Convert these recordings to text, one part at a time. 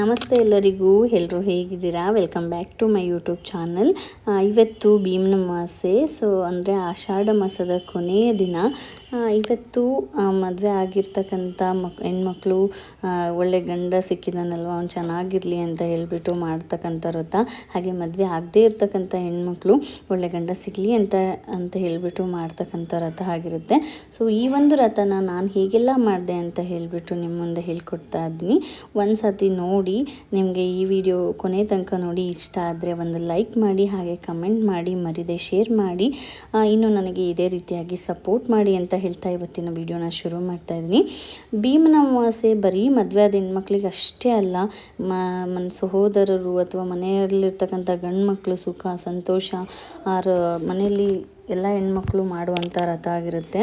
ನಮಸ್ತೆ ಎಲ್ಲರಿಗೂ ಎಲ್ಲರೂ ಹೇಗಿದ್ದೀರಾ? Welcome back to my YouTube channel ಇವತ್ತು ಭೀಮ್ನ ಮಾಸೆ ಸೊ ಅಂದರೆ ಆಷಾಢ ಮಾಸದ ಕೊನೆಯ ದಿನ. ಇವತ್ತು ಮದುವೆ ಆಗಿರ್ತಕ್ಕಂಥ ಮಕ್, ಹೆಣ್ಮಕ್ಳು ಒಳ್ಳೆ ಗಂಡ ಸಿಕ್ಕಿದಾನಲ್ವ, ಅವ್ನು ಚೆನ್ನಾಗಿರಲಿ ಅಂತ ಹೇಳಿಬಿಟ್ಟು ಮಾಡ್ತಕ್ಕಂಥ ವ್ರತ ಹಾಗೆ ಮದುವೆ ಆಗದೇ ಇರ್ತಕ್ಕಂಥ ಹೆಣ್ಮಕ್ಳು, ಒಳ್ಳೆ ಗಂಡ ಸಿಗಲಿ ಅಂತ ಅಂತ ಹೇಳಿಬಿಟ್ಟು ಮಾಡ್ತಕ್ಕಂಥ ವ್ರತ ಆಗಿರುತ್ತೆ. ಸೊ ಈ ಒಂದು ವ್ರತನ ನಾನು ಹೇಗೆಲ್ಲ ಮಾಡಿದೆ ಅಂತ ಹೇಳಿಬಿಟ್ಟು ನಿಮ್ಮ ಮುಂದೆ ಹೇಳ್ಕೊಡ್ತಾ ಇದ್ದೀನಿ. ಒಂದು ಸತಿ ನೋಡಿ, ನಿಮಗೆ ಈ ವಿಡಿಯೋ ಕೊನೆ ತನಕ ನೋಡಿ ಇಷ್ಟ ಆದರೆ ಒಂದು ಲೈಕ್ ಮಾಡಿ, ಹಾಗೆ ಕಮೆಂಟ್ ಮಾಡಿ, ಮರಿದೆ ಶೇರ್ ಮಾಡಿ ಇನ್ನು ನನಗೆ ಇದೇ ರೀತಿಯಾಗಿ ಸಪೋರ್ಟ್ ಮಾಡಿ ಅಂತ ಹೇಳ್ತಾ ಇವತ್ತಿನ ವಿಡಿಯೋನ ಶುರು ಮಾಡ್ತಾ ಇದ್ದೀನಿ. ಭೀಮನ ಅಮಾವಾಸ್ಯೆ ಬರೀ ಮದುವೆ ಆದ ಹೆಣ್ಮಕ್ಳಿಗೆ ಅಷ್ಟೇ ಅಲ್ಲ, ಮ ಸಹೋದರರು ಅಥವಾ ಮನೆಯಲ್ಲಿರ್ತಕ್ಕಂಥ ಗಂಡು ಮಕ್ಕಳು ಸುಖ, ಸಂತೋಷ, ಆರ ಮನೆಯಲ್ಲಿ ಎಲ್ಲ ಹೆಣ್ಮಕ್ಳು ಮಾಡುವಂಥ ರಥ ಆಗಿರುತ್ತೆ.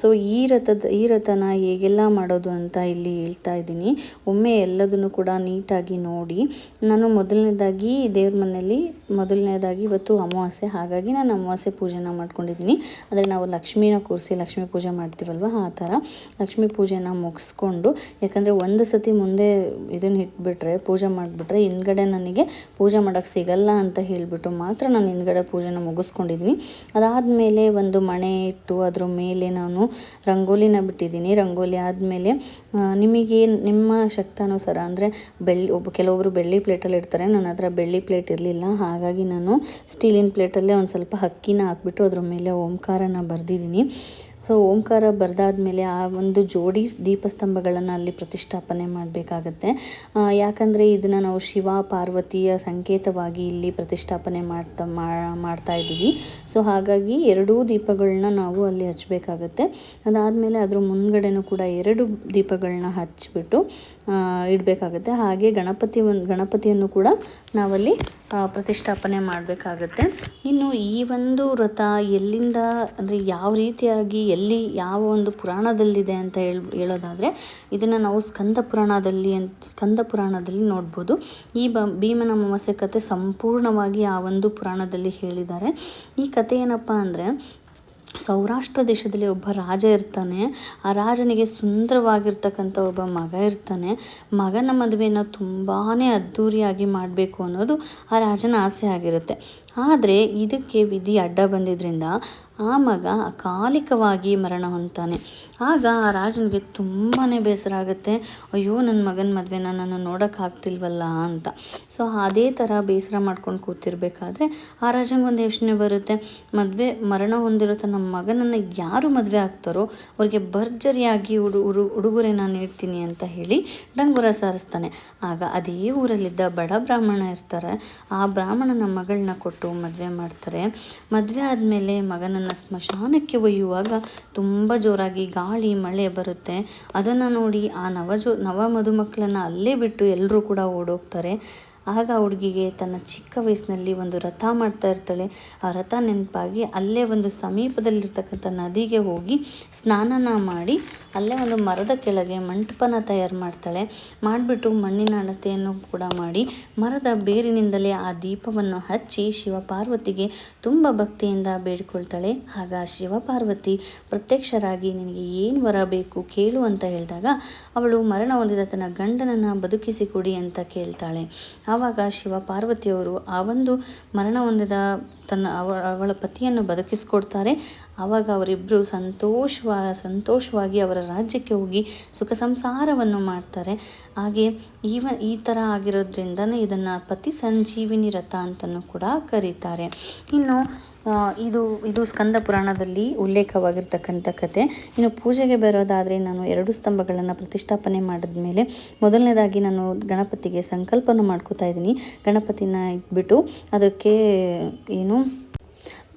ಸೊ ಈ ರಥದ, ಈ ರಥನ ಹೇಗೆಲ್ಲ ಮಾಡೋದು ಅಂತ ಇಲ್ಲಿ ಹೇಳ್ತಾ ಇದ್ದೀನಿ. ಒಮ್ಮೆ ಎಲ್ಲದನ್ನು ಕೂಡ ನೀಟಾಗಿ ನೋಡಿ. ನಾನು ಮೊದಲನೇದಾಗಿ ದೇವ್ರ ಮನೆಯಲ್ಲಿ, ಮೊದಲನೇದಾಗಿ ಇವತ್ತು ಅಮಾವಾಸ್ಯೆ, ಹಾಗಾಗಿ ನಾನು ಅಮಾವಾಸ್ಯೆ ಪೂಜೆನ ಮಾಡ್ಕೊಂಡಿದ್ದೀನಿ. ಅಂದರೆ ನಾವು ಲಕ್ಷ್ಮೀನ ಕೂರಿಸಿ, ಲಕ್ಷ್ಮೀ ಪೂಜೆ ಮಾಡ್ತೀವಲ್ವ? ಆ ಥರ. ಲಕ್ಷ್ಮೀ ಪೂಜೆನ ಮುಗಿಸ್ಕೊಂಡು, ಯಾಕಂದರೆ ಒಂದು ಸತಿ ಮುಂದೆ ಇದನ್ನು ಇಟ್ಬಿಟ್ರೆ, ಪೂಜೆ ಮಾಡಿಬಿಟ್ರೆ ಹಿಂದ್ಗಡೆ ನನಗೆ ಪೂಜೆ ಮಾಡೋಕ್ಕೆ ಸಿಗಲ್ಲ ಅಂತ ಹೇಳಿಬಿಟ್ಟು ಮಾತ್ರ ನಾನು ಹಿಂದ್ಗಡೆ ಪೂಜೆನ ಮುಗಿಸ್ಕೊಂಡಿದ್ದೀನಿ. ಅದಾದಮೇಲೆ ಒಂದು ಮಣೆ ಇಟ್ಟು ಅದ್ರ ಮೇಲೆ ನಾನು ರಂಗೋಲಿನ ಬಿಟ್ಟಿದ್ದೀನಿ. ರಂಗೋಲಿ ಆದಮೇಲೆ ನಿಮಗೆ ನಿಮ್ಮ ಶಕ್ತಾನುಸಾರ ಅಂದರೆ ಬೆಳ್ಳಿ, ಒಬ್ಬ ಕೆಲವೊಬ್ಬರು ಬೆಳ್ಳಿ ಪ್ಲೇಟಲ್ಲಿ ಇಡ್ತಾರೆ. ನನ್ನ ಹತ್ರ ಬೆಳ್ಳಿ ಪ್ಲೇಟ್ ಇರಲಿಲ್ಲ. ಹಾಗಾಗಿ ನಾನು ಸ್ಟೀಲಿನ ಪ್ಲೇಟಲ್ಲೇ ಒಂದು ಸ್ವಲ್ಪ ಅಕ್ಕಿನ ಹಾಕ್ಬಿಟ್ಟು ಅದ್ರ ಮೇಲೆ ಓಂಕಾರನ ಬರೆದಿದ್ದೀನಿ. ಸೊ ಓಂಕಾರ ಬರೆದಾದ್ಮೇಲೆ ಆ ಒಂದು ಜೋಡಿ ದೀಪಸ್ತಂಭಗಳನ್ನು ಅಲ್ಲಿ ಪ್ರತಿಷ್ಠಾಪನೆ ಮಾಡಬೇಕಾಗತ್ತೆ. ಯಾಕಂದರೆ ಇದನ್ನು ನಾವು ಶಿವ ಪಾರ್ವತಿಯ ಸಂಕೇತವಾಗಿ ಇಲ್ಲಿ ಪ್ರತಿಷ್ಠಾಪನೆ ಮಾಡ್ತಾ ಮಾಡ್ತಾ ಇದ್ದೀವಿ. ಸೊ ಹಾಗಾಗಿ ಎರಡೂ ದೀಪಗಳನ್ನ ನಾವು ಅಲ್ಲಿ ಹಚ್ಚಬೇಕಾಗತ್ತೆ ಅದಾದಮೇಲೆ ಅದ್ರ ಮುಂದ್ಗಡೆನೂ ಕೂಡ ಎರಡು ದೀಪಗಳನ್ನ ಹಚ್ಚಿಬಿಟ್ಟು ಇಡಬೇಕಾಗತ್ತೆ. ಹಾಗೆ ಗಣಪತಿ ಒಂದು ಗಣಪತಿಯನ್ನು ಕೂಡ ನಾವಲ್ಲಿ ಪ್ರತಿಷ್ಠಾಪನೆ ಮಾಡಬೇಕಾಗತ್ತೆ. ಇನ್ನು ಈ ಒಂದು ವ್ರತ ಎಲ್ಲಿಂದ, ಅಂದರೆ ಯಾವ ರೀತಿಯಾಗಿ ಎಲ್ಲಿ ಯಾವ ಒಂದು ಪುರಾಣದಲ್ಲಿದೆ ಅಂತ ಹೇಳಿ, ಹೇಳೋದಾದರೆ ಇದನ್ನು ನಾವು ಸ್ಕಂದ ಪುರಾಣದಲ್ಲಿ ಸ್ಕಂದ ಪುರಾಣದಲ್ಲಿ ನೋಡ್ಬೋದು. ಈ ಬ, ಭೀಮನ ಅಮಾವಾಸ್ಯೆ ಕಥೆ ಸಂಪೂರ್ಣವಾಗಿ ಆ ಒಂದು ಪುರಾಣದಲ್ಲಿ ಹೇಳಿದ್ದಾರೆ. ಈ ಕಥೆ ಏನಪ್ಪ ಅಂದರೆ, ಸೌರಾಷ್ಟ್ರ ದೇಶದಲ್ಲಿ ಒಬ್ಬ ರಾಜ ಇರ್ತಾನೆ. ಆ ರಾಜನಿಗೆ ಸುಂದರವಾಗಿರ್ತಕ್ಕಂಥ ಒಬ್ಬ ಮಗ ಇರ್ತಾನೆ. ಮಗನ ಮದುವೆನ ತುಂಬಾ ಅದ್ಧೂರಿಯಾಗಿ ಮಾಡಬೇಕು ಅನ್ನೋದು ಆ ರಾಜನ ಆಸೆ ಆಗಿರುತ್ತೆ. ಆದರೆ ಇದಕ್ಕೆ ವಿಧಿ ಅಡ್ಡ ಬಂದಿದ್ದರಿಂದ ಆ ಮಗ ಅಕಾಲಿಕವಾಗಿ ಮರಣ ಹೊಂತಾನೆ ಆಗ ಆ ರಾಜನಿಗೆ ತುಂಬಾ ಬೇಸರ ಆಗುತ್ತೆ. ಅಯ್ಯೋ ನನ್ನ ಮಗನ ಮದುವೆನ ನಾನು ನೋಡೋಕ್ಕಾಗ್ತಿಲ್ವಲ್ಲ ಅಂತ. ಸೊ, ಅದೇ ಥರ ಬೇಸರ ಮಾಡ್ಕೊಂಡು ಕೂತಿರ್ಬೇಕಾದ್ರೆ ಆ ರಾಜನಿಗೆ ಒಂದು ಯೋಚನೆ ಬರುತ್ತೆ. ಮದುವೆ, ಮರಣ ಹೊಂದಿರೋ ತನ್ನ ಮಗನನ್ನು ಯಾರು ಮದುವೆ ಆಗ್ತಾರೋ ಅವ್ರಿಗೆ ಭರ್ಜರಿಯಾಗಿ ಉಡು ಉಡು ಉಡುಗೊರೆನ ನೀಡ್ತೀನಿ ಅಂತ ಹೇಳಿ ಡಂಗುರ ಸಾರಿಸ್ತಾನೆ. ಆಗ ಅದೇ ಊರಲ್ಲಿದ್ದ ಬಡ ಬ್ರಾಹ್ಮಣ ಇರ್ತಾರೆ. ಆ ಬ್ರಾಹ್ಮಣನ ಮಗಳನ್ನ ಕೊಟ್ಟು ಮದುವೆ ಮಾಡ್ತಾರೆ. ಮದುವೆ ಆದಮೇಲೆ ಮಗನನ್ನು ಸ್ಮಶಾನಕ್ಕೆ ಒಯ್ಯುವಾಗ ತುಂಬ ಜೋರಾಗಿ ಗಾಳಿ, ಮಳೆ ಬರುತ್ತೆ. ಅದನ್ನು ನೋಡಿ ಆ ನವಜೋ, ನವ ಮದುಮಕ್ಕಳನ್ನು ಅಲ್ಲೇ ಬಿಟ್ಟು ಎಲ್ಲರೂ ಕೂಡ ಓಡೋಗ್ತಾರೆ. ಆಗ ಹುಡುಗಿಗೆ ತನ್ನ ಚಿಕ್ಕ ವಯಸ್ಸಿನಲ್ಲಿ ಒಂದು ರಥ ಮಾಡ್ತಾ ಇರ್ತಾಳೆ. ಆ ರಥ ನೆನಪಾಗಿ ಅಲ್ಲೇ ಒಂದು ಸಮೀಪದಲ್ಲಿರ್ತಕ್ಕಂಥ ನದಿಗೆ ಹೋಗಿ ಸ್ನಾನನ ಮಾಡಿ ಅಲ್ಲೇ ಒಂದು ಮರದ ಕೆಳಗೆ ಮಂಟಪನ ತಯಾರು ಮಾಡ್ತಾಳೆ. ಮಾಡಿಬಿಟ್ಟು ಮಣ್ಣಿನ ಅಳತೆಯನ್ನು ಕೂಡ ಮಾಡಿ ಮರದ ಬೇರಿನಿಂದಲೇ ಆ ದೀಪವನ್ನು ಹಚ್ಚಿ ಶಿವಪಾರ್ವತಿಗೆ ತುಂಬ ಭಕ್ತಿಯಿಂದ ಬೇಡಿಕೊಳ್ತಾಳೆ. ಆಗ ಶಿವಪಾರ್ವತಿ ಪ್ರತ್ಯಕ್ಷರಾಗಿ, ನಿನಗೆ ಏನು ವರ ಬೇಕು ಕೇಳು ಅಂತ ಹೇಳಿದಾಗ ಅವಳು ಮರಣ ಹೊಂದಿದ ತನ್ನ ಗಂಡನನ್ನು ಬದುಕಿಸಿ ಕೊಡಿ ಅಂತ ಕೇಳ್ತಾಳೆ. ಆವಾಗ ಶಿವ ಪಾರ್ವತಿಯವರು ಆ ಒಂದು ಮರಣ ಹೊಂದಿದ ತನ್ನ ಅವ, ಅವಳ ಪತಿಯನ್ನು ಬದುಕಿಸ್ಕೊಡ್ತಾರೆ. ಆವಾಗ ಅವರಿಬ್ಬರು ಸಂತೋಷವ, ಸಂತೋಷವಾಗಿ ಅವರ ರಾಜ್ಯಕ್ಕೆ ಹೋಗಿ ಸುಖ ಸಂಸಾರವನ್ನು ಮಾಡ್ತಾರೆ. ಹಾಗೆ ಈವ, ಈ ಥರ ಆಗಿರೋದ್ರಿಂದನೇ ಇದನ್ನು ಪತಿ ಸಂಜೀವಿನಿ ರಥ ಅಂತಲೂ ಕೂಡ ಕರೀತಾರೆ. ಇನ್ನು ಇದು ಇದು ಸ್ಕಂದ ಪುರಾಣದಲ್ಲಿ ಉಲ್ಲೇಖವಾಗಿರ್ತಕ್ಕಂಥ ಕತೆ. ಇನ್ನು ಪೂಜೆಗೆ ಬರೋದಾದರೆ ನಾನು ಎರಡು ಸ್ತಂಭಗಳನ್ನು ಪ್ರತಿಷ್ಠಾಪನೆ ಮಾಡಿದ ಮೇಲೆ ಮೊದಲನೇದಾಗಿ ನಾನು ಗಣಪತಿಗೆ ಸಂಕಲ್ಪನ ಮಾಡ್ಕೋತಾ ಇದ್ದೀನಿ. ಗಣಪತಿನ ಇಟ್ಬಿಟ್ಟು ಅದಕ್ಕೆ ಏನು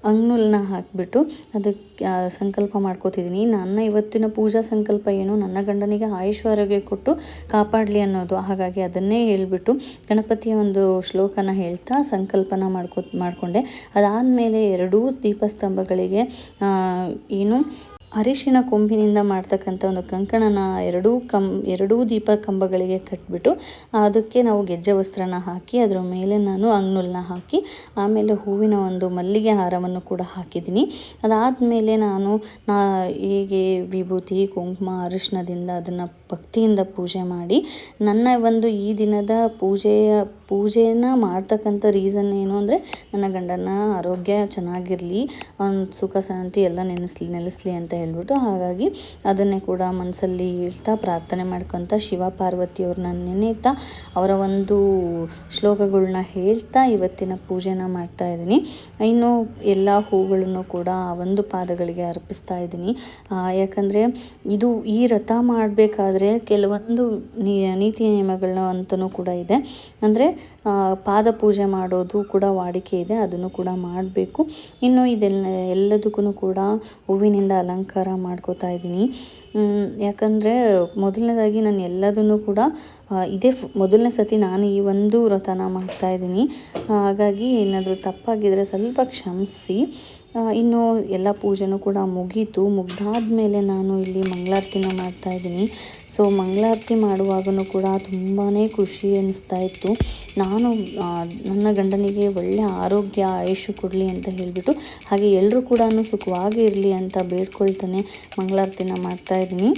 ಅಂಗ್ನೂಲನ್ನ ಹಾಕಿಬಿಟ್ಟು ಅದಕ್ಕೆ ಸಂಕಲ್ಪ ಮಾಡ್ಕೋತಿದ್ದೀನಿ. ನನ್ನ ಇವತ್ತಿನ ಪೂಜಾ ಸಂಕಲ್ಪ ಏನು? ನನ್ನ ಗಂಡನಿಗೆ ಆಯುಷ್ ಆರೋಗ್ಯ ಕೊಟ್ಟು ಕಾಪಾಡಲಿ ಅನ್ನೋದು. ಹಾಗಾಗಿ ಅದನ್ನೇ ಹೇಳಿಬಿಟ್ಟು ಗಣಪತಿಯ ಒಂದು ಶ್ಲೋಕನ ಹೇಳ್ತಾ ಸಂಕಲ್ಪನ ಮಾಡ್ಕೊ, ಮಾಡಿಕೊಂಡೆ. ಅದಾದಮೇಲೆ ಎರಡೂ ದೀಪಸ್ತಂಭಗಳಿಗೆ ಏನು ಅರಿಶಿಣ ಕೊಂಬಿನಿಂದ ಮಾಡ್ತಕ್ಕಂಥ ಒಂದು ಕಂಕಣನ ಎರಡೂ ಕಂ, ಎರಡೂ ದೀಪ ಕಂಬಗಳಿಗೆ ಕಟ್ಬಿಟ್ಟು ಅದಕ್ಕೆ ನಾವು ಗೆಜ್ಜೆ ವಸ್ತ್ರನ ಹಾಕಿ, ಅದರ ಮೇಲೆ ನಾನು ಅಂಗ್ನುಲ್ನ ಹಾಕಿ, ಆಮೇಲೆ ಹೂವಿನ ಒಂದು ಮಲ್ಲಿಗೆ ಹಾರವನ್ನು ಕೂಡ ಹಾಕಿದ್ದೀನಿ. ಅದಾದಮೇಲೆ ನಾನು ನಾ, ಹೀಗೆ ವಿಭೂತಿ, ಕುಂಕುಮ ಅರಿಶಿಣದಿಂದ ಅದನ್ನು ಭಕ್ತಿಯಿಂದ ಪೂಜೆ ಮಾಡಿ, ನನ್ನ ಒಂದು ಈ ದಿನದ ಪೂಜೆಯ, ಪೂಜೆನ ಮಾಡ್ತಕ್ಕಂಥ ರೀಸನ್ ಏನು ಅಂದರೆ, ನನ್ನ ಗಂಡನ ಆರೋಗ್ಯ ಚೆನ್ನಾಗಿರಲಿ, ಅವ್ನ ಸುಖ ಶಾಂತಿ ಎಲ್ಲ ನೆನೆಸ್ಲಿ, ನೆಲೆಸಲಿ ಅಂತ ಹೇಳ್ಬಿಟ್ಟು ಹಾಗಾಗಿ ಅದನ್ನೇ ಕೂಡ ಮನಸ್ಸಲ್ಲಿ ಇರ್ತಾ ಪ್ರಾರ್ಥನೆ ಮಾಡ್ಕೊತ ಶಿವ ಪಾರ್ವತಿಯವ್ರನ್ನ ನೆನೆಯುತ್ತಾ ಅವರ ಒಂದು ಶ್ಲೋಕಗಳನ್ನ ಹೇಳ್ತಾ ಇವತ್ತಿನ ಪೂಜೆನ ಮಾಡ್ತಾ ಇದ್ದೀನಿ. ಇನ್ನು ಎಲ್ಲ ಹೂಗಳನ್ನು ಕೂಡ ಆ ಒಂದು ಪಾದಗಳಿಗೆ ಅರ್ಪಿಸ್ತಾ ಇದ್ದೀನಿ. ಯಾಕಂದರೆ ಇದು ಈ ರಥ ಮಾಡಬೇಕಾದ್ರೆ ಕೆಲವೊಂದು ನೀತಿ ನಿಯಮಗಳನ್ನ ಅಂತಲೂ ಕೂಡ ಇದೆ. ಅಂದರೆ ಪಾದ ಪೂಜೆ ಮಾಡೋದು ಕೂಡ ವಾಡಿಕೆ ಇದೆ, ಅದನ್ನು ಕೂಡ ಮಾಡಬೇಕು. ಇನ್ನು ಇದೆಲ್ಲ ಎಲ್ಲದಕ್ಕೂ ಕೂಡ ಹೂವಿನಿಂದ ಅಲಂಕಾರ ಮಾಡ್ಕೋತಾ ಇದ್ದೀನಿ. ಯಾಕಂದರೆ ಮೊದಲನೇದಾಗಿ ನಾನು ಎಲ್ಲದನ್ನು ಕೂಡ ಇದೇ ಮೊದಲನೇ ಸತಿ ನಾನು ಈ ಒಂದು ವ್ರತನ ಮಾಡ್ತಾ ಇದ್ದೀನಿ. ಹಾಗಾಗಿ ಏನಾದರೂ ತಪ್ಪಾಗಿದ್ದರೆ ಸ್ವಲ್ಪ ಕ್ಷಮಿಸಿ. ಇನ್ನು ಎಲ್ಲ ಪೂಜೆನೂ ಕೂಡ ಮುಗೀತು. ಮುಗ್ದಾದ್ಮೇಲೆ ನಾನು ಇಲ್ಲಿ ಮಂಗಳಾರತಿನ ಮಾಡ್ತಾಯಿದ್ದೀನಿ ಸೊ ಮಂಗಳಾರತಿ ಮಾಡುವಾಗಲೂ ಕೂಡ ತುಂಬಾ ಖುಷಿ ಅನ್ನಿಸ್ತಾ ಇತ್ತು. ನಾನು ನನ್ನ ಗಂಡನಿಗೆ ಒಳ್ಳೆಯ ಆರೋಗ್ಯ ಆಯುಷ್ಯ ಕೊಡಲಿ ಅಂತ ಹೇಳಿಬಿಟ್ಟು, ಹಾಗೆ ಎಲ್ಲರೂ ಕೂಡ ಸುಖವಾಗಿ ಇರಲಿ ಅಂತ ಬೇಡ್ಕೊಳ್ತಾನೆ ಮಂಗಳಾರತಿನ ಮಾಡ್ತಾಯಿದ್ದೀನಿ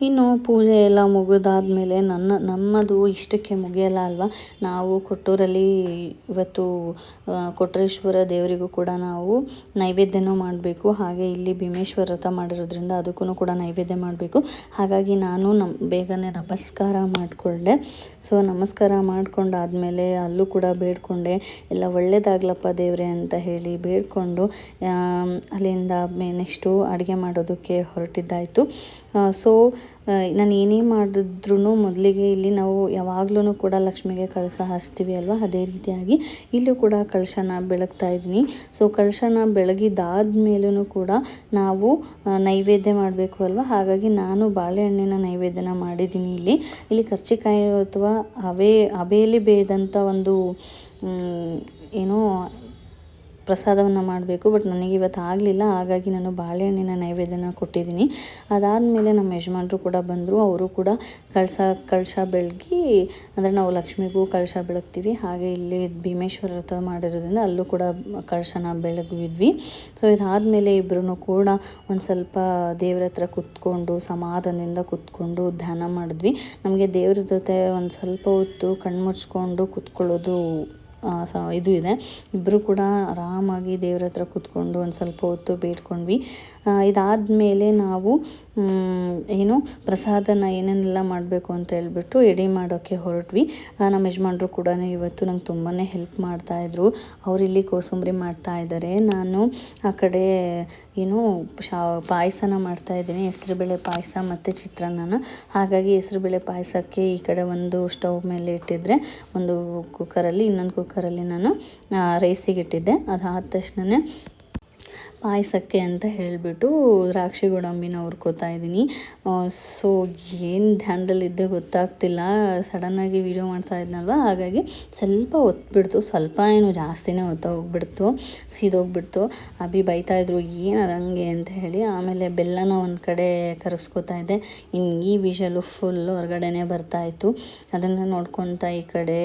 ಇನ್ನು ಪೂಜೆ ಎಲ್ಲ ಮುಗಿದಾದ್ಮೇಲೆ ನನ್ನ, ನಮ್ಮದು ಇಷ್ಟಕ್ಕೆ ಮುಗಿಯಲ್ಲ ಅಲ್ವಾ? ನಾವು ಕೊಟ್ಟೂರಲ್ಲಿ ಇವತ್ತು ಕೊಟ್ರೇಶ್ವರ ದೇವರಿಗೂ ಕೂಡ ನಾವು ನೈವೇದ್ಯನೂ ಮಾಡಬೇಕು. ಹಾಗೆ ಇಲ್ಲಿ ಭೀಮೇಶ್ವರ ವ್ರತ ಮಾಡಿರೋದ್ರಿಂದ ಅದಕ್ಕೂ ಕೂಡ ನೈವೇದ್ಯ ಮಾಡಬೇಕು. ಹಾಗಾಗಿ ನಾನು ನಮ್ಮ ಬೇಗನೆ ನಮಸ್ಕಾರ ಮಾಡಿಕೊಂಡೆ ಸೊ, ನಮಸ್ಕಾರ ಮಾಡಿಕೊಂಡಾದ್ಮೇಲೆ ಅಲ್ಲೂ ಕೂಡ ಬೇಡಿಕೊಂಡೆ. ಎಲ್ಲ ಒಳ್ಳೇದಾಗ್ಲಪ್ಪ ದೇವರೇ ಅಂತ ಹೇಳಿ ಬೇಡಿಕೊಂಡು ಅಲ್ಲಿಂದ ನೆಕ್ಸ್ಟು ಅಡುಗೆ ಮಾಡೋದಕ್ಕೆ ಹೊರಟಿದ್ದಾಯಿತು. ಸೊ ನಾನು ಏನೇ ಮಾಡಿದ್ರೂ ಮೊದಲಿಗೆ ಇಲ್ಲಿ ನಾವು ಯಾವಾಗ್ಲೂ ಕೂಡ ಲಕ್ಷ್ಮಿಗೆ ಕಳಶ ಹಚ್ತೀವಿ ಅಲ್ವಾ? ಅದೇ ರೀತಿಯಾಗಿ ಇಲ್ಲೂ ಕೂಡ ಕಳಶನ ಬೆಳಗ್ತಾ ಇದ್ದೀನಿ. ಸೊ ಕಳಶನ ಬೆಳಗಿದಾದ್ಮೇಲೂ ಕೂಡ ನಾವು ನೈವೇದ್ಯ ಮಾಡಬೇಕು ಅಲ್ವಾ? ಹಾಗಾಗಿ ನಾನು ಬಾಳೆಹಣ್ಣಿನ ನೈವೇದ್ಯನ ಮಾಡಿದ್ದೀನಿ ಇಲ್ಲಿ. ಇಲ್ಲಿ ಕರ್ಚಿಕಾಯಿ ಅಥವಾ ಅವೇ ಅಬೆಯಲ್ಲಿ ಬೇಯ್ದಂಥ ಒಂದು ಏನೋ ಪ್ರಸಾದವನ್ನು ಮಾಡಬೇಕು, ಬಟ್ ನನಗೆ ಇವತ್ತು ಆಗಲಿಲ್ಲ, ಹಾಗಾಗಿ ನಾನು ಬಾಳೆಹಣ್ಣಿನ ನೈವೇದ್ಯನ ಕೊಟ್ಟಿದ್ದೀನಿ. ಅದಾದಮೇಲೆ ನಮ್ಮ ಯಜಮಾನ್ರು ಕೂಡ ಬಂದರು, ಅವರು ಕೂಡ ಕಳಸ ಕಳಶ ಬೆಳಗಿ, ಅಂದರೆ ನಾವು ಲಕ್ಷ್ಮಿಗೂ ಕಳಶ ಬೆಳಗ್ತೀವಿ, ಹಾಗೆ ಇಲ್ಲಿ ಭೀಮೇಶ್ವರ ವ್ರತ ಮಾಡಿರೋದ್ರಿಂದ ಅಲ್ಲೂ ಕೂಡ ಕಳಶನ ಬೆಳಗಿದ್ವಿ ಸೊ ಇದಾದಮೇಲೆ ಇಬ್ಬರೂ ಕೂಡ ಒಂದು ಸ್ವಲ್ಪ ದೇವ್ರ ಹತ್ರ ಕುತ್ಕೊಂಡು, ಸಮಾಧಾನದಿಂದ ಕುತ್ಕೊಂಡು ಧ್ಯಾನ ಮಾಡಿದ್ವಿ. ನಮಗೆ ದೇವ್ರ ಜೊತೆ ಒಂದು ಸ್ವಲ್ಪ ಹೊತ್ತು ಕಣ್ಣು ಮುಚ್ಕೊಂಡು ಕುತ್ಕೊಳ್ಳೋದು ಇದು ಇದೆ. ಇಬ್ಬರೂ ಕೂಡ ಆರಾಮಾಗಿ ದೇವ್ರ ಹತ್ರ ಕೂತ್ಕೊಂಡು ಒಂದು ಸ್ವಲ್ಪ ಹೊತ್ತು ಬೇಡ್ಕೊಂಡ್ವಿ. ಇದಾದಮೇಲೆ ನಾವು ಏನು ಪ್ರಸಾದನ ಏನೇನೆಲ್ಲ ಮಾಡಬೇಕು ಅಂತ ಹೇಳ್ಬಿಟ್ಟು ಎಡೆ ಮಾಡೋಕ್ಕೆ ಹೊರಟ್ವಿ. ನಮ್ಮ ಯಜಮಾನ್ರು ಕೂಡ ಇವತ್ತು ನಂಗೆ ತುಂಬಾ ಹೆಲ್ಪ್ ಮಾಡ್ತಾಯಿದ್ರು ಅವರಿಲ್ಲಿ ಕೋಸಂಬರಿ ಮಾಡ್ತಾ ಇದ್ದಾರೆ ನಾನು ಆ ಕಡೆ ಏನು ಶಾ, ಪಾಯಸನ ಮಾಡ್ತಾಯಿದ್ದೀನಿ ಹೆಸರುಬೇಳೆ ಪಾಯಸ ಮತ್ತು ಚಿತ್ರಾನ್ನನ. ಹಾಗಾಗಿ ಹೆಸರುಬೇಳೆ ಪಾಯಸಕ್ಕೆ ಈ ಕಡೆ ಒಂದು ಸ್ಟವ್ ಮೇಲೆ ಇಟ್ಟಿದ್ರೆ, ಒಂದು ಕುಕ್ಕರಲ್ಲಿ ಇನ್ನೊಂದು ಕುಕ್ಕರಲ್ಲಿ ನಾನು ರೈಸಿಗೆ ಇಟ್ಟಿದ್ದೆ. ಅದಾದ ತಕ್ಷಣವೇ ಪಾಯಸಕ್ಕೆ ಅಂತ ಹೇಳಿಬಿಟ್ಟು ದ್ರಾಕ್ಷಿ ಗೋಡಂಬಿನ ಹುರ್ಕೋತಾ ಇದ್ದೀನಿ. ಸೊ ಏನು ಧ್ಯಾನದಲ್ಲಿದ್ದೆ ಗೊತ್ತಾಗ್ತಿಲ್ಲ. ಸಡನ್ನಾಗಿ ವೀಡಿಯೋ ಮಾಡ್ತಾ ಇದ್ನಲ್ವ? ಹಾಗಾಗಿ ಸ್ವಲ್ಪ ಒತ್ಬಿಡ್ತು. ಸ್ವಲ್ಪ ಏನು ಜಾಸ್ತಿನೇ ಹೊತ್ತ ಹೋಗ್ಬಿಡ್ತು. ಸೀದೋಗ್ಬಿಡ್ತು. ಅಭಿ ಬೈತಾಯಿದ್ರು ಏನು ಅದಂಗೆ? ಅಂತ ಹೇಳಿ ಆಮೇಲೆ ಬೆಲ್ಲನ ಒಂದು ಕಡೆ ಕರಗಿಸ್ಕೋತಾ ಇದ್ದೆ. ಇನ್ನು ಈ ವಿಷಲು ಫುಲ್ಲು ಹೊರಗಡೆನೇ ಬರ್ತಾಯಿತ್ತು ಅದನ್ನು ನೋಡ್ಕೊತಾ ಈ ಕಡೆ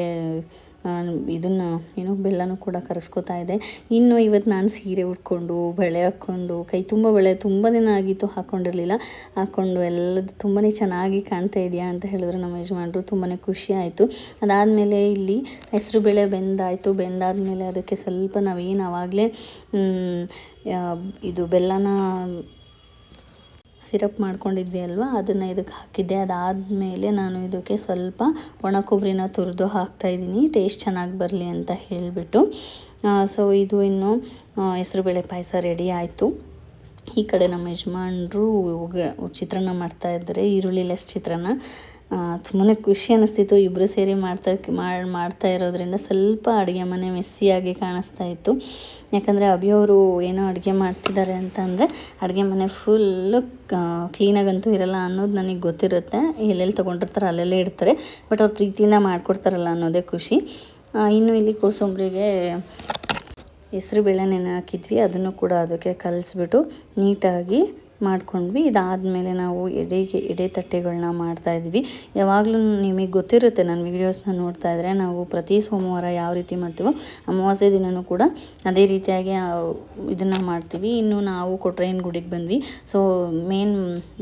ಇದನ್ನು ಏನು ಬೆಲ್ಲನೂ ಕೂಡ ಕರೆಸ್ಕೋತಾ ಇದೆ ಇನ್ನು ಇವತ್ತು ನಾನು ಸೀರೆ ಉಟ್ಕೊಂಡು, ಬಳೆ ಹಾಕ್ಕೊಂಡು ಕೈ ತುಂಬ ಬಳೆ ತುಂಬ ದಿನ ಆಗಿತ್ತು ಹಾಕ್ಕೊಂಡಿರಲಿಲ್ಲ ಹಾಕ್ಕೊಂಡು ಎಲ್ಲದು ತುಂಬಾ ಚೆನ್ನಾಗಿ ಕಾಣ್ತಾ ಇದೆಯಾ ಅಂತ ಹೇಳಿದ್ರು ನಮ್ಮ ಯಜಮಾನರು. ತುಂಬಾ ಖುಷಿ ಆಯಿತು. ಅದಾದಮೇಲೆ ಇಲ್ಲಿ ಹೆಸರು ಬೇಳೆ ಬೆಂದಾಯಿತು. ಬೆಂದಾದಮೇಲೆ ಅದಕ್ಕೆ ಸ್ವಲ್ಪ ನಾವೇನು ಆವಾಗಲೇ ಇದು ಬೆಲ್ಲನ ಸಿರಪ್ ಮಾಡ್ಕೊಂಡಿದ್ವಿ ಅಲ್ವಾ? ಅದನ್ನು ಇದಕ್ಕೆ ಹಾಕಿದ್ದೆ. ಅದಾದಮೇಲೆ ನಾನು ಇದಕ್ಕೆ ಸ್ವಲ್ಪ ಒಣ ಕೊಬ್ಬರಿನ ತುರಿದು ಹಾಕ್ತಾಯಿದ್ದೀನಿ ಟೇಸ್ಟ್ ಚೆನ್ನಾಗಿ ಬರಲಿ ಅಂತ ಹೇಳಿಬಿಟ್ಟು. ಸೊ ಇದು ಇನ್ನು ಹೆಸರುಬೇಳೆ ಪಾಯಸ ರೆಡಿ ಆಯಿತು. ಈ ಕಡೆ ನಮ್ಮ ಯಜಮಾನರು ಚಿತ್ರಾನ್ನ ಮಾಡ್ತಾಯಿದ್ದಾರೆ ಈರುಳ್ಳಿ ಲೆಸ್ ಚಿತ್ರಾನ್ನ. ತುಂಬಾ ಖುಷಿ ಅನ್ನಿಸ್ತಿತ್ತು ಇಬ್ಬರು ಸೇರಿ ಮಾಡ್ತಾ, ಮಾಡಿ, ಮಾಡ್ತಾ ಇರೋದ್ರಿಂದ ಸ್ವಲ್ಪ ಅಡುಗೆ ಮನೆ ಮೆಸ್ಸಿಯಾಗಿ ಕಾಣಿಸ್ತಾ ಇತ್ತು. ಯಾಕಂದರೆ ಅಭಿಯವರು ಏನೋ ಅಡುಗೆ ಮಾಡ್ತಿದ್ದಾರೆ ಅಂತಂದರೆ ಅಡುಗೆ ಮನೆ ಫುಲ್ಲು ಕ್ಲೀನಾಗಂತೂ ಇರಲ್ಲ ಅನ್ನೋದು ನನಗೆ ಗೊತ್ತಿರುತ್ತೆ. ಎಲ್ಲೆಲ್ಲಿ ತೊಗೊಂಡಿರ್ತಾರೆ ಅಲ್ಲೆಲ್ಲೇ ಇಡ್ತಾರೆ. ಬಟ್ ಅವ್ರು ಪ್ರೀತಿಯಿಂದ ಮಾಡಿಕೊಡ್ತಾರಲ್ಲ ಅನ್ನೋದೇ ಖುಷಿ. ಇನ್ನು ಇಲ್ಲಿ ಕೋಸಂಬರಿಗೆ ಹೆಸ್ರುಬೇಳೆ ನೆನೆ ಹಾಕಿದ್ವಿ, ಅದನ್ನು ಕೂಡ ಅದಕ್ಕೆ ಕಲಿಸ್ಬಿಟ್ಟು ನೀಟಾಗಿ ಮಾಡ್ಕೊಂಡ್ವಿ. ಇದಾದಮೇಲೆ ನಾವು ಎಡೆಗೆ ಎಡೆ ತಟ್ಟೆಗಳನ್ನ ಮಾಡ್ತಾಯಿದ್ವಿ ಯಾವಾಗಲೂ ನಿಮಗೆ ಗೊತ್ತಿರುತ್ತೆ ನನ್ನ ವೀಡಿಯೋಸ್ನ ನೋಡ್ತಾ ಇದ್ದರೆ ನಾವು ಪ್ರತಿ ಸೋಮವಾರ ಯಾವ ರೀತಿ ಮಾಡ್ತೀವೋ ಅಮಾವಾಸ್ಯೆ ದಿನವೂ ಕೂಡ ಅದೇ ರೀತಿಯಾಗಿ ಇದನ್ನು ಮಾಡ್ತೀವಿ. ಇನ್ನು ನಾವು ಕೊಟ್ರೇನ್ ಗುಡಿಗೆ ಬಂದ್ವಿ. ಸೊ ಮೇನ್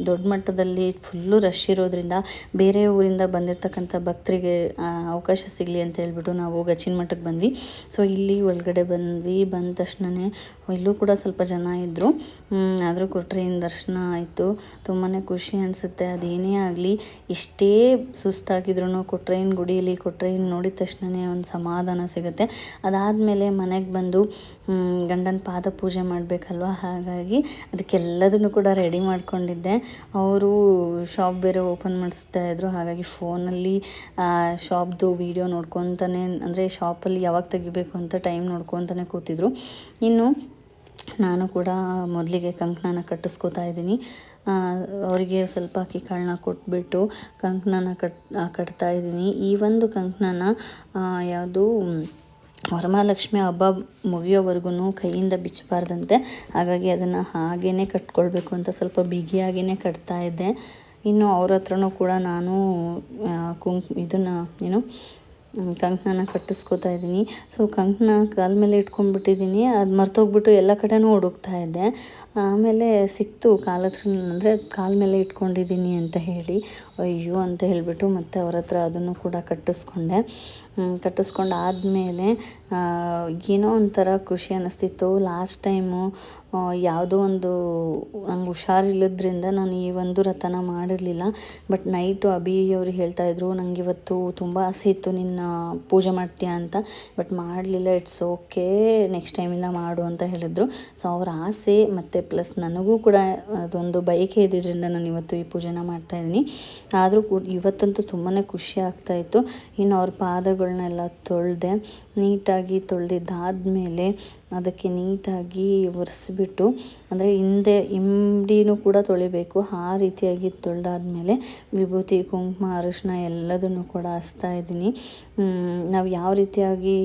ದೊಡ್ಡ ಮಟ್ಟದಲ್ಲಿ ಫುಲ್ಲು ರಶ್ ಇರೋದ್ರಿಂದ ಬೇರೆ ಊರಿಂದ ಬಂದಿರತಕ್ಕಂಥ ಭಕ್ತರಿಗೆ ಅವಕಾಶ ಸಿಗಲಿ ಅಂತ ಹೇಳ್ಬಿಟ್ಟು ನಾವು ಗಚ್ಚಿನ ಮಠಕ್ಕೆ ಬಂದ್ವಿ. ಸೊ ಇಲ್ಲಿ ಒಳಗಡೆ ಬಂದ್ವಿ. ಬಂದ ತಕ್ಷಣವೇ ಇಲ್ಲೂ ಕೂಡ ಸ್ವಲ್ಪ ಜನ ಇದ್ದರು ಆದರೂ ಕೊಟ್ರೇನ್ ದರ್ಶನ ಆಯಿತು. ತುಂಬಾ ಖುಷಿ ಅನಿಸುತ್ತೆ. ಅದೇನೇ ಆಗಲಿ ಎಷ್ಟೇ ಸುಸ್ತಾಗಿದ್ರು ಕೊಟ್ರೈನ್ ಗುಡಿಯಲ್ಲಿ ಕೊಟ್ರೈನ್ ನೋಡಿದ ತಕ್ಷಣವೇ ಒಂದು ಸಮಾಧಾನ ಸಿಗುತ್ತೆ. ಅದಾದಮೇಲೆ ಮನೆಗೆ ಬಂದು ಗಂಡನ ಪಾದ ಪೂಜೆ ಮಾಡಬೇಕಲ್ವ? ಹಾಗಾಗಿ ಅದಕ್ಕೆಲ್ಲದನ್ನು ಕೂಡ ರೆಡಿ ಮಾಡ್ಕೊಂಡಿದ್ದೆ. ಅವರು ಶಾಪ್ ಬೇರೆ ಓಪನ್ ಮಾಡಿಸ್ತಾ ಇದ್ರು. ಹಾಗಾಗಿ ಫೋನಲ್ಲಿ ಶಾಪ್ದು ವೀಡಿಯೋ ನೋಡ್ಕೊತಾನೆ, ಅಂದರೆ ಶಾಪಲ್ಲಿ ಯಾವಾಗ ತೆಗಿಬೇಕು ಅಂತ ಟೈಮ್ ನೋಡ್ಕೊತಾನೆ ಕೂತಿದ್ರು. ಇನ್ನು ನಾನು ಕೂಡ ಮೊದಲಿಗೆ ಕಂಕಣನ ಕಟ್ಟಿಸ್ಕೋತಾ ಇದ್ದೀನಿ. ಅವರಿಗೆ ಸ್ವಲ್ಪ ಅಕ್ಕಿ ಕಾಳನ್ನ ಕೊಟ್ಬಿಟ್ಟು ಕಂಕಣನ ಕಟ್ ಕಟ್ತಾ ಇದ್ದೀನಿ. ಈ ಒಂದು ಕಂಕಣನ ಯಾವುದು, ವರಮಹಾಲಕ್ಷ್ಮಿ ಹಬ್ಬ ಮುಗಿಯೋವರೆಗೂ ಕೈಯಿಂದ ಬಿಚ್ಚಬಾರ್ದಂತೆ. ಹಾಗಾಗಿ ಅದನ್ನು ಹಾಗೇ ಕಟ್ಕೊಳ್ಬೇಕು ಅಂತ ಸ್ವಲ್ಪ ಬಿಗಿಯಾಗಿಯೇ ಕಟ್ತಾ ಇದ್ದೆ. ಇನ್ನು ಅವ್ರ ಹತ್ರನೂ ಕೂಡ ನಾನು ಕುಂಕ್, ಇದನ್ನು, ಏನು ಕಂಕಣನ ಕಟ್ಟಿಸ್ಕೊತಾ ಇದ್ದೀನಿ. ಸೊ ಕಂಕಣ ಕಾಲ ಮೇಲೆ ಇಟ್ಕೊಂಡ್ಬಿಟ್ಟಿದ್ದೀನಿ. ಅದು ಮರ್ತೋಗ್ಬಿಟ್ಟು ಎಲ್ಲ ಕಡೆನೂ ಹುಡುಕ್ತಾ ಇದ್ದೆ ಆಮೇಲೆ ಸಿಕ್ತು ಕಾಲ ಹತ್ರ, ಅಂದರೆ ಕಾಲ ಮೇಲೆ ಇಟ್ಕೊಂಡಿದ್ದೀನಿ ಅಂತ ಹೇಳಿ. ಅಯ್ಯೋ ಅಂತ ಹೇಳಿಬಿಟ್ಟು ಮತ್ತೆ ಅವ್ರ ಹತ್ರ ಅದನ್ನು ಕೂಡ ಕಟ್ಟಿಸ್ಕೊಂಡೆ. ಕಟ್ಟಿಸ್ಕೊಂಡಾದ್ಮೇಲೆ ಏನೋ ಒಂಥರ ಖುಷಿ ಅನ್ನಿಸ್ತಿತ್ತು ಲಾಸ್ಟ್ ಟೈಮು ಯಾವುದೋ ಒಂದು ನಂಗೆ ಹುಷಾರಿಲ್ಲದ್ರಿಂದ ನಾನು ಈ ಒಂದು ರಥನ ಮಾಡಿರಲಿಲ್ಲ. ಬಟ್ ನೈಟು ಅಭಿ ಅವರು ಹೇಳ್ತಾಯಿದ್ರು ನಂಗೆ ಇವತ್ತು ತುಂಬ ಆಸೆ ಇತ್ತು ನಿನ್ನ ಪೂಜೆ ಮಾಡ್ತೀಯಾ ಅಂತ. ಬಟ್ ಮಾಡಲಿಲ್ಲ ಇಟ್ಸ್ ಓಕೆ ನೆಕ್ಸ್ಟ್ ಟೈಮಿಂದ ಮಾಡು ಅಂತ ಹೇಳಿದರು. ಸೊ ಅವ್ರ ಆಸೆ ಮತ್ತು ಪ್ಲಸ್ ನನಗೂ ಕೂಡ ಅದೊಂದು ಬಯಕೆ ಇದ್ದಿದ್ದರಿಂದ ನಾನು ಇವತ್ತು ಈ ಪೂಜೆನ ಮಾಡ್ತಾಯಿದ್ದೀನಿ ಆದರೂ ಕೂಡ ಇವತ್ತಂತೂ ತುಂಬಾ ಖುಷಿ ಆಗ್ತಾಯಿತ್ತು ಇನ್ನು ಅವ್ರ ಪಾದಗಳನ್ನೆಲ್ಲ ತೊಳೆದೆ, ನೀಟಾಗಿ ತೊಳೆದಿದ್ದಾದಮೇಲೆ ಅದಕ್ಕೆ ನೀಟಾಗಿ ಒರೆಸ್ಬಿಟ್ಟು, ಅಂದರೆ ಹಿಂದೆ ಹಿಂಡಿನೂ ಕೂಡ ತೊಳಿಬೇಕು. ಆ ರೀತಿಯಾಗಿ ತೊಳೆದಾದ್ಮೇಲೆ ವಿಭೂತಿ, ಕುಂಕುಮ, ಅರಿಶಿನ ಎಲ್ಲದನ್ನು ಕೂಡ ಹಚ್ತಾ ಇದ್ದೀನಿ. ನಾವು ಯಾವ ರೀತಿಯಾಗಿ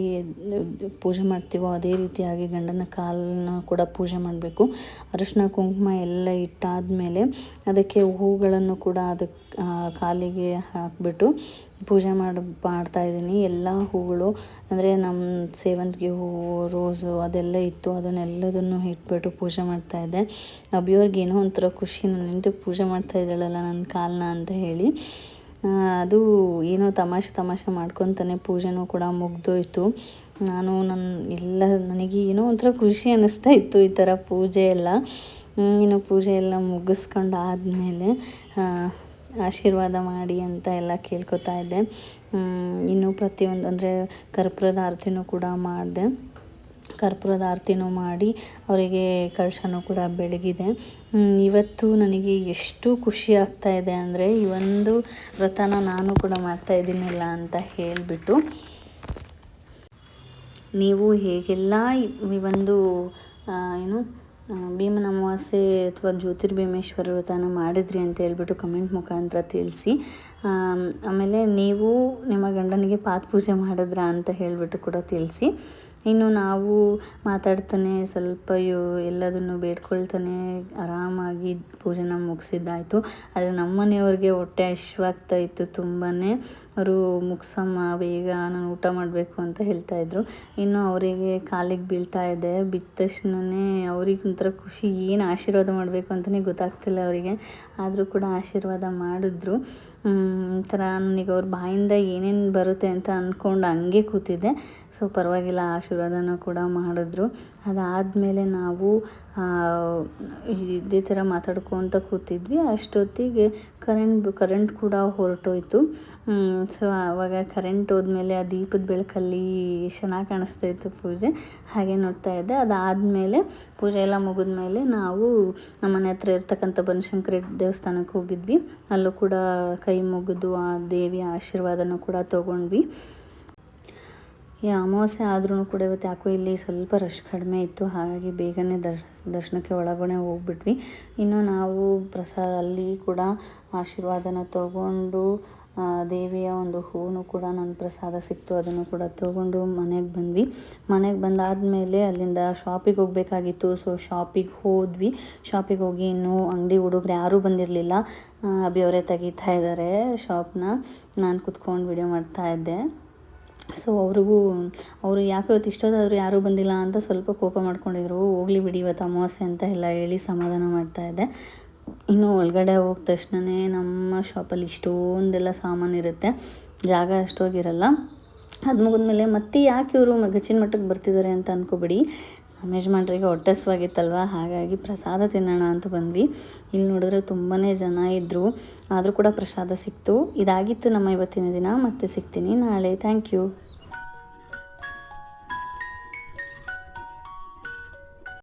ಪೂಜೆ ಮಾಡ್ತೀವೋ ಅದೇ ರೀತಿಯಾಗಿ ಗಂಡನ ಕಾಲನ್ನ ಕೂಡ ಪೂಜೆ ಮಾಡಬೇಕು. ಅರಿಶಿನ, ಕುಂಕುಮ ಎಲ್ಲ ಇಟ್ಟಾದಮೇಲೆ ಅದಕ್ಕೆ ಹೂಗಳನ್ನು ಕೂಡ ಅದಕ್ಕೆ ಕಾಲಿಗೆ ಹಾಕಿಬಿಟ್ಟು ಪೂಜೆ ಮಾಡಿ, ಮಾಡ್ತಾ ಇದ್ದೀನಿ. ಎಲ್ಲ ಹೂಗಳು, ಅಂದರೆ ನಮ್ಮ ಸೇವಂತಿಗೆ ಹೂವು, ರೋಸು ಅದೆಲ್ಲ ಇತ್ತು. ಅದನ್ನೆಲ್ಲದನ್ನು ಇಟ್ಬಿಟ್ಟು ಪೂಜೆ ಮಾಡ್ತಾ ಇದ್ದೆ. ಅಭಿಯವ್ರಿಗೆ ಏನೋ ಒಂಥರ ಖುಷಿ. ನಾನು ನಿಂತು ಪೂಜೆ ಮಾಡ್ತಾ ಇದ್ದಾಳಲ್ಲ ನನ್ನ ಕಾಲನ್ನ ಅಂತ ಹೇಳಿ. ಅದು ಏನೋ ತಮಾಷೆ ತಮಾಷೆ ಮಾಡ್ಕೊತಾನೆ ಪೂಜೆನೂ ಕೂಡ ಮುಗ್ದೋಯ್ತು. ನಾನು ನನ್ನ ಎಲ್ಲ, ನನಗೆ ಏನೋ ಒಂಥರ ಖುಷಿ ಅನ್ನಿಸ್ತಾ ಇತ್ತು ಈ ಥರ ಪೂಜೆ ಎಲ್ಲ. ಏನೋ ಪೂಜೆ ಎಲ್ಲ ಮುಗಿಸ್ಕೊಂಡು ಆದಮೇಲೆ ಆಶೀರ್ವಾದ ಮಾಡಿ ಅಂತ ಎಲ್ಲ ಕೇಳ್ಕೊತಾ ಇದ್ದೆ. ಇನ್ನೂ ಪ್ರತಿಯೊಂದು ಅಂದರೆ ಕರ್ಪೂರದ ಆರತಿನೂ ಕೂಡ ಮಾಡಿದೆ. ಕರ್ಪೂರದ ಆರತಿನೂ ಮಾಡಿ ಅವರಿಗೆ ಕಳಶನೂ ಕೂಡ ಬೆಳಗಿದೆ. ಇವತ್ತು ನನಗೆ ಎಷ್ಟು ಖುಷಿ ಆಗ್ತಾ ಇದೆ ಅಂದರೆ ಈ ಒಂದು ವ್ರತನ ನಾನು ಕೂಡ ಮಾಡ್ತಾ ಇದ್ದೀನಲ್ಲ ಅಂತ ಹೇಳಿಬಿಟ್ಟು ನೀವು ಹೇಗೆಲ್ಲ ಈ- ಒಂದು ಏನು ಭೀಮನ ಅಮಾವಾಸ್ಯೆ ಅಥವಾ ಜ್ಯೋತಿರ್ಭೀಮೇಶ್ವರ ವ್ರತನ ಮಾಡಿದ್ರಿ ಅಂತ ಹೇಳ್ಬಿಟ್ಟು ಕಮೆಂಟ್ ಮುಖಾಂತರ ತಿಳಿಸಿ. ಆಮೇಲೆ ನೀವು ನಿಮ್ಮ ಗಂಡನಿಗೆ ಪಾತ್ ಪೂಜೆ ಮಾಡಿದ್ರಾ ಅಂತ ಹೇಳಿಬಿಟ್ಟು ಕೂಡ ತಿಳಿಸಿ. ಇನ್ನು ನಾವು ಮಾತಾಡ್ತಾನೆ ಸ್ವಲ್ಪ ಎಲ್ಲದನ್ನು ಬೇಡ್ಕೊಳ್ತಾನೆ, ಆರಾಮಾಗಿ ಪೂಜೆನ ಮುಗಿಸಿದ್ದಾಯಿತು. ಆದರೆ ನಮ್ಮ ಮನೆಯವ್ರಿಗೆ ಹೊಟ್ಟೆ ಹಶ್ವಾಗ್ತಾ ಇತ್ತು ತುಂಬಾ ಅವರು ಮುಗ್ಸಮ್ಮ, ಬೇಗ ನಾನು ಊಟ ಮಾಡಬೇಕು ಅಂತ ಹೇಳ್ತಾಯಿದ್ರು ಇನ್ನು ಅವರಿಗೆ ಕಾಲಿಗೆ ಬೀಳ್ತಾ ಇದೆ. ಬಿದ್ದ ತಕ್ಷಣವೇ ಅವ್ರಿಗೆ ಖುಷಿ. ಏನು ಆಶೀರ್ವಾದ ಮಾಡಬೇಕು ಅಂತಲೇ ಗೊತ್ತಾಗ್ತಿಲ್ಲ ಅವರಿಗೆ. ಆದರೂ ಕೂಡ ಆಶೀರ್ವಾದ ಮಾಡಿದ್ರು. ಒಂಥರ ನನಗೆ ಅವ್ರ ಬಾಯಿಂದ ಏನೇನು ಬರುತ್ತೆ ಅಂತ ಅಂದ್ಕೊಂಡು ಹಂಗೆ ಕೂತಿದ್ದೆ. ಸೊ ಪರವಾಗಿಲ್ಲ, ಆಶೀರ್ವಾದನ ಕೂಡ ಮಾಡಿದ್ರು. ಅದಾದಮೇಲೆ ನಾವು ಇದೇ ಥರ ಮಾತಾಡ್ಕೊತ ಕೂತಿದ್ವಿ. ಅಷ್ಟೊತ್ತಿಗೆ ಕರೆಂಟ್ ಕರೆಂಟ್ ಕೂಡ ಹೊರಟೋಯ್ತು. ಸೊ ಆವಾಗ ಕರೆಂಟ್ ಹೋದ್ಮೇಲೆ ಆ ದೀಪದ ಬೆಳಕಲ್ಲಿ ಚೆನ್ನಾಗಿ ಕಾಣಿಸ್ತಾ ಇತ್ತು ಪೂಜೆ. ಹಾಗೆ ನೋಡ್ತಾ ಇದ್ದೆ. ಅದಾದಮೇಲೆ ಪೂಜೆ ಎಲ್ಲ ಮುಗಿದ್ಮೇಲೆ ನಾವು ನಮ್ಮ ಮನೆ ಹತ್ರ ಇರ್ತಕ್ಕಂಥ ಬನಶಂಕರಿ ದೇವಸ್ಥಾನಕ್ಕೆ ಹೋಗಿದ್ವಿ. ಅಲ್ಲೂ ಕೂಡ ಕೈ ಮುಗಿದು ಆ ದೇವಿಯ ಆಶೀರ್ವಾದನ ಕೂಡ ತೊಗೊಂಡ್ವಿ. ಈ ಅಮಾವಾಸ್ಯೆ ಆದ್ರೂ ಕೂಡ ಇವತ್ತು ಯಾಕೋ ಇಲ್ಲಿ ಸ್ವಲ್ಪ ರಶ್ ಕಡಿಮೆ ಇತ್ತು. ಹಾಗಾಗಿ ಬೇಗನೆ ದರ್ಶ, ದರ್ಶನಕ್ಕೆ ಒಳಗಡೆ ಹೋಗ್ಬಿಟ್ವಿ. ಇನ್ನು ನಾವು ಪ್ರಸಾದ, ಅಲ್ಲಿ ಕೂಡ ಆಶೀರ್ವಾದನ ತಗೊಂಡು ದೇವಿಯ ಒಂದು ಹೂವು ಕೂಡ ನನ್ನ ಪ್ರಸಾದ ಸಿಕ್ತು. ಅದನ್ನು ಕೂಡ ತೊಗೊಂಡು ಮನೆಗೆ ಬಂದ್ವಿ. ಮನೆಗೆ ಬಂದಾದಮೇಲೆ ಅಲ್ಲಿಂದ ಶಾಪಿಗೆ ಹೋಗಬೇಕಾಗಿತ್ತು. ಸೊ ಶಾಪಿಗೆ ಹೋದ್ವಿ. ಶಾಪಿಗೆ ಹೋಗಿ ಇನ್ನೂ ಅಂಗಡಿ ಹುಡುಗರು ಯಾರೂ ಬಂದಿರಲಿಲ್ಲ. ಅಭಿಯವರೇ ತೆಗಿತಾ ಇದ್ದಾರೆ ಶಾಪ್ನ ನಾನು ಕುತ್ಕೊಂಡು ವಿಡಿಯೋ ಮಾಡ್ತಾ ಇದ್ದೆ. ಸೊ ಅವ್ರಿಗೂ, ಅವರು ಯಾಕೆ ಇವತ್ತು ಇಷ್ಟೊತ್ತಾದರೂ ಯಾರೂ ಬಂದಿಲ್ಲ ಅಂತ ಸ್ವಲ್ಪ ಕೋಪ ಮಾಡ್ಕೊಂಡಿದ್ರು. ಹೋಗ್ಲಿ ಬಿಡಿ ಇವತ್ತು ಅಮಾವಾಸ್ಯೆ ಅಂತ ಎಲ್ಲ ಹೇಳಿ ಸಮಾಧಾನ ಮಾಡ್ತಾ ಇದ್ದೆ. ಇನ್ನು ಒಳಗಡೆ ಹೋದ ತಕ್ಷಣವೇ ನಮ್ಮ ಶಾಪಲ್ಲಿ ಇಷ್ಟೊಂದೆಲ್ಲ ಸಾಮಾನು ಇರುತ್ತೆ. ಜಾಗ ಅಷ್ಟೋಗಿರಲ್ಲ ಅದು ಮುಗಿದ್ಮೇಲೆ ಮತ್ತೆ ಯಾಕೆ ಇವರು ಮಗಚಿನ ಮಟ್ಟಕ್ಕೆ ಬರ್ತಿದ್ದಾರೆ ಅಂತ ಅಂದ್ಕೋಬಿಡಿ ನಮ್ಮ ಯಜಮಾನ್ರಿಗೆ ಹೊಟ್ಟೆ ಹಾಗಾಗಿ ಪ್ರಸಾದ ತಿನ್ನೋಣ ಅಂತ ಬಂದ್ವಿ. ಇಲ್ಲಿ ನೋಡಿದ್ರೆ ತುಂಬಾ ಜನ ಇದ್ದರು ಆದರೂ ಕೂಡ ಪ್ರಸಾದ ಸಿಕ್ತು. ಇದಾಗಿತ್ತು ನಮ್ಮ ಇವತ್ತಿನ ದಿನ. ಮತ್ತೆ ಸಿಗ್ತೀನಿ ನಾಳೆ. Thank you